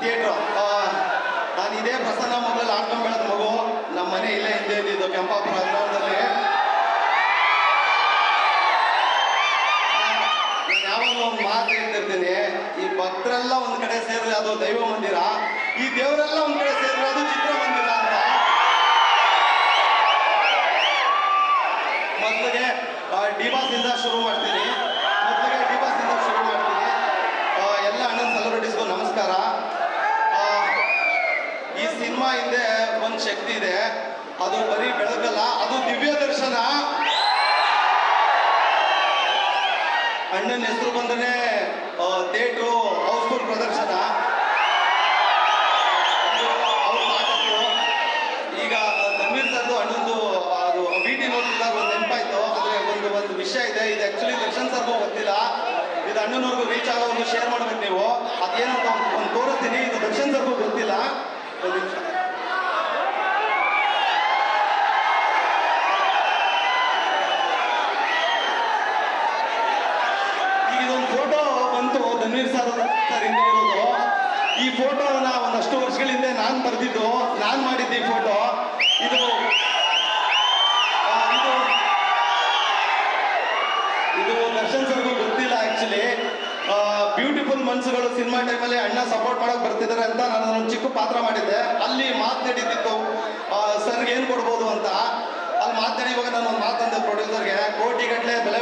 Theatre. ನಾನು ಇದೇ Prasanna ಮಗಳಲ್ಲಿ auto ಬೆಳೆದ ಮಗು ನಮ್ಮ ಮನೆ ಇಲ್ಲೇ ಹಿಂದೆ ಇದ್ದಿದ್ದು ಕೆಂಪಾಪುರ ಗ್ರಾಮದಲ್ಲಿ ನಾನು ಒಂದು ಮಾತು ಹೇಳ್ತಿರ್ತೀನಿ, ಈ ಭಕ್ತರೆಲ್ಲ ಒಂದು ಕಡೆ ಸೇರಿದ್ರೆ ಅದು ದೈವ ಮಂದಿರ. ಈ ದೇವರೆಲ್ಲ ಒಂದು ಕಡೆ ಸೇರಿದ್ರೆ ಅದು ಚಿತ್ರ ಮಂದಿರ ಅಂತ. ಮೊದಲಿಗೆ ಡಿಬಾಸ್ ಇಂದ ಶುರು ಸಿನಿಮಾ ಒಂದು ಶಕ್ತಿ ಇದೆ. ಅದು ಬರೀ ಬೆಳಕಲ್ಲ, ಅದು ದಿವ್ಯ ದರ್ಶನ. ಅಣ್ಣನ ಹೆಸರು ಬಂದ್ರೆ ಥಿಯೇಟ್ರು ಹೌಸ್ಫುಲ್ ಪ್ರದರ್ಶನ. ಈಗ ತನ್ವೀರ್ ಸರ್ದು ಅಣ್ಣಂದು ಅದು ವಿ ಟಿ ನೋಡ್ತಿದ್ದಾಗ ಒಂದು ನೆನಪಾಯ್ತು. ಆದರೆ ಒಂದು ಒಂದು ವಿಷಯ ಇದೆ. ಇದು ಆಕ್ಚುಲಿ ದರ್ಶನ್ ಸರ್ಗೂ ಗೊತ್ತಿಲ್ಲ. ಇದು ಅಣ್ಣನವ್ರಿಗೂ ರೀಚ್ ಆಗೋದು ಶೇರ್ ಮಾಡ್ಬೇಕು ನೀವು. ಅದೇನಂತ ಒಂದು ಒಂದು ತೋರಿಸ್ತೀನಿ ಇದು ದರ್ಶನ್ ಸರ್ಗೂ ಗೊತ್ತಿಲ್ಲ ಒಂದು ನಿಮಿಷ ಈಗ ಇದೊಂದು ಫೋಟೋ ಬಂತು ಧನ್ವೀರ್ ಸರ್ ಸರ್ ಹಿಂದೆ ಇರೋದು. ಈ ಫೋಟೋನ ಒಂದಷ್ಟು ವರ್ಷಗಳ ಹಿಂದೆ ನಾನು ಬರೆದಿದ್ದು, ನಾನು ಮಾಡಿದ್ದೆ ಈ ಫೋಟೋ. ಇದು ಇದು ದರ್ಶನ್ ಸರ್ಗೂ ಗೊತ್ತಿಲ್ಲ ಆಕ್ಚುಲಿ ಬ್ಯೂಟಿಫುಲ್ ಮನ್ಸುಗಳು ಸಿನಿಮಾ ಟೈಮಲ್ಲಿ ಅಣ್ಣ ಸಪೋರ್ಟ್ ಮಾಡಕ್ ಬರ್ತಿದ್ದಾರೆ ಅಂತ ನಾನು ಒಂದು ಚಿಕ್ಕ ಪಾತ್ರ ಮಾಡಿದ್ದೆ. ಅಲ್ಲಿ ಮಾತನಾಡಿದ್ದು ಸರ್ಗೆ ಏನು ಕೊಡ್ಬೋದು ಅಂತ. ಅಲ್ಲಿ ಮಾತನಾಡಿ ಇವಾಗ ನಾನು ಒಂದು ಮಾತಂದೆ ಪ್ರೊಡ್ಯೂಸರ್ಗೆ ಕೋಟಿ ಗಟ್ಟಲೆ ಬೆಲೆ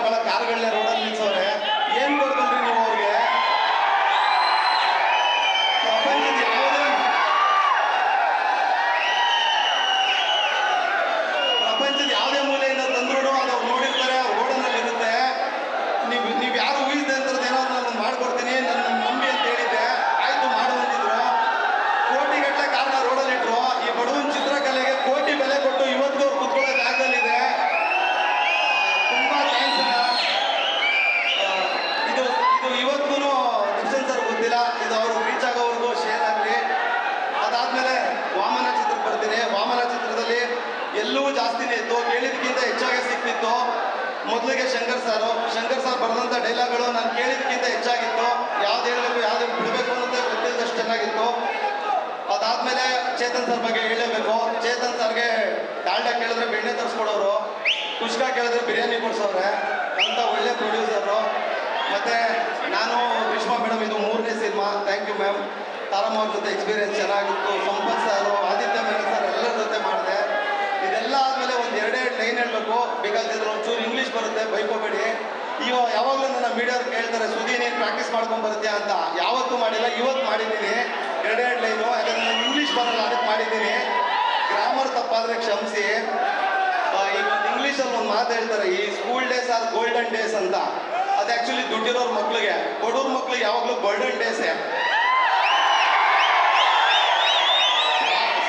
ಎಲ್ಲವೂ ಜಾಸ್ತಿನೇ ಇತ್ತು ಕೇಳಿದ್ಕಿಂತ ಹೆಚ್ಚಾಗಿ ಸಿಕ್ತಿತ್ತು ಮೊದಲಿಗೆ ಶಂಕರ್ ಸಾರು, ಶಂಕರ್ ಸರ್ ಬರೆದಂಥ ಡೈಲಾಗ್ಗಳು ನಾನು ಕೇಳಿದ್ಕಿಂತ ಹೆಚ್ಚಾಗಿತ್ತು. ಯಾವ್ದು ಹೇಳಬೇಕು, ಯಾವ್ದು ಬಿಡಬೇಕು ಅಂತ ಗೊತ್ತಿಲ್ಲದಷ್ಟು ಚೆನ್ನಾಗಿತ್ತು. ಅದಾದ್ಮೇಲೆ ಚೇತನ್ ಸರ್ ಬಗ್ಗೆ ಹೇಳಬೇಕು. ಚೇತನ್ ಸರ್ಗೆ ಡಾಲ್ಡ ಕೇಳಿದ್ರೆ ಬೆಣ್ಣೆ ತರಿಸ್ಕೊಡೋರು, ಕುಷ್ಕ ಕೇಳಿದ್ರೆ ಬಿರಿಯಾನಿ ಕೊಡ್ಸೋರೆ ಅಂತ ಒಳ್ಳೆ ಪ್ರೊಡ್ಯೂಸರು. ಮತ್ತೆ ನಾನು ವಿಶ್ವ ಮೇಡಮ್, ಇದು ಮೂರನೇ cinema. Thank you ma'am Taramma ಅವ್ರ ಜೊತೆ ಎಕ್ಸ್ಪೀರಿಯನ್ಸ್ ಚೆನ್ನಾಗಿತ್ತು ಸಂಪತ್ ಸರ್ ಆದಿತ್ಯ ಮೇನನ್ ಸರ್ ಎಲ್ಲರ ಜೊತೆ ಮಾಡಿದೆ ಇದೆಲ್ಲ ಆದಮೇಲೆ ಒಂದು ಎರಡೆರಡು ಬಿಕಾಸ್ ಒಂಚೂರು ಇಂಗ್ಲೀಷ್ ಬರುತ್ತೆ, ಬೈಕೋಬೇಡಿ. ಇವ ಯಾವಾಗಲೂ ನನ್ನ ಮೀಡಿಯವ್ರು ಕೇಳ್ತಾರೆ, ಸುದೀನ್ ನೀನು ಪ್ರಾಕ್ಟೀಸ್ ಮಾಡ್ಕೊಂಡ್ ಬರುತ್ತೆ ಅಂತ? ಯಾವತ್ತೂ ಮಾಡಿಲ್ಲ, ಇವತ್ತು ಮಾಡಿದ್ದೀನಿ. ಎರಡೆರಡು ಲೈನು ಯಾಕಂದ್ರೆ ನಾನು ಇಂಗ್ಲೀಷ್ ಬರಲ್ಲ, ಅದಕ್ಕೆ ಮಾಡಿದ್ದೀನಿ. ಗ್ರಾಮರ್ ತಪ್ಪಾದ್ರೆ ಕ್ಷಮಿಸಿ. ಈಗ ಇಂಗ್ಲೀಷಲ್ಲಿ ಒಂದು ಮಾತು ಹೇಳ್ತಾರೆ, ಈ school days are golden days ಅಂತ. ಅದು ಆ್ಯಕ್ಚುಲಿ ದುಡ್ಡಿರೋರ್ ಮಕ್ಳಿಗೆ, ಬಡವ್ರ ಮಕ್ಳಿಗೆ ಯಾವಾಗಲೂ ಗೋಲ್ಡನ್ ಡೇಸೇ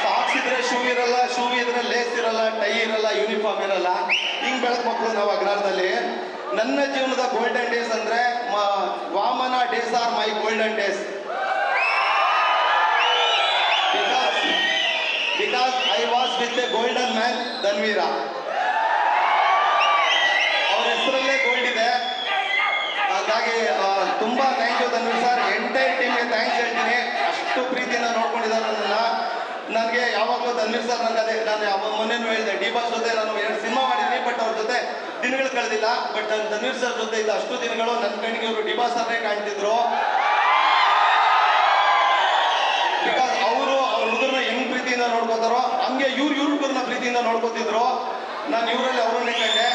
ಸಾಕ್ಸ್ ಇದ್ರೆ ಶೂ ಇರಲ್ಲ ಶೂ ಇದ್ರೆ ಲೇಸ್ ಇರಲ್ಲ ಟೈ ಇರಲ್ಲ ಯೂನಿಫಾರ್ಮ್ ಇರಲ್ಲ. ಹಿಂಗ್ ಬೆಳೆದ ಮಕ್ಕಳು ನಾವು ಅಗ್ರಾರದಲ್ಲಿ. ನನ್ನ ಜೀವನದ ಗೋಲ್ಡನ್ ಡೇಸ್ ಅಂದ್ರೆ Vamana days are my golden days because because I was with a golden man Dhanveer ಅವ್ರ ಹೆಸರಲ್ಲೇ ಗೋಲ್ಡ್ ಇದೆ. ಹಾಗಾಗಿ ತುಂಬಾ thank you Dhanveer sir entire ಟೀಮ್ಗೆ ಥ್ಯಾಂಕ್ಸ್ ಹೇಳ್ತೀನಿ. ಅಷ್ಟು ಪ್ರೀತಿಯಿಂದ ನೋಡ್ಕೊಂಡಿದ್ದಾರೆ ನನಗೆ ಯಾವಾಗಲೂ ಧನ್ವೀರ್ ಸರ್ ನನಗೆ ಅದೇ ನಾನು ಮೊನ್ನೆನೂ ಹೇಳಿದೆ, ಡಿ ಬಾಸ್ ಜೊತೆ ನಾನು ಎರಡು ಸಿನಿಮಾ ಮಾಡಿದ್ದೀನಿ ಬಟ್ ಅವ್ರ ಜೊತೆ ದಿನಗಳು ಕಳೆದಿಲ್ಲ ಬಟ್ ನನ್ನ ತನ್ವೀರ್ ಸರ್ ಜೊತೆ ಇದ್ದ ಅಷ್ಟು ದಿನಗಳು ನನ್ನ ಕಣ್ಣಿಗೆ ಅವರು ಡಿಮಾ ಬಾಸ್ ಸರ್ನೇ ಕಾಣ್ತಿದ್ರು. ಬಿಕಾಸ್ ಅವರು ಅವ್ರ ಹುಡುಗರನ್ನ ಹೆಂಗ್ ಪ್ರೀತಿಯಿಂದ ನೋಡ್ಕೋತಾರೋ, ಹಂಗೆ ಇವ್ರು ಇವ್ರ ಹುಡುಗರನ್ನ ಪ್ರೀತಿಯಿಂದ ನೋಡ್ಕೋತಿದ್ರು. ನಾನು ಇವರಲ್ಲಿ ಅವರನ್ನೇ ಕಂಡೆ.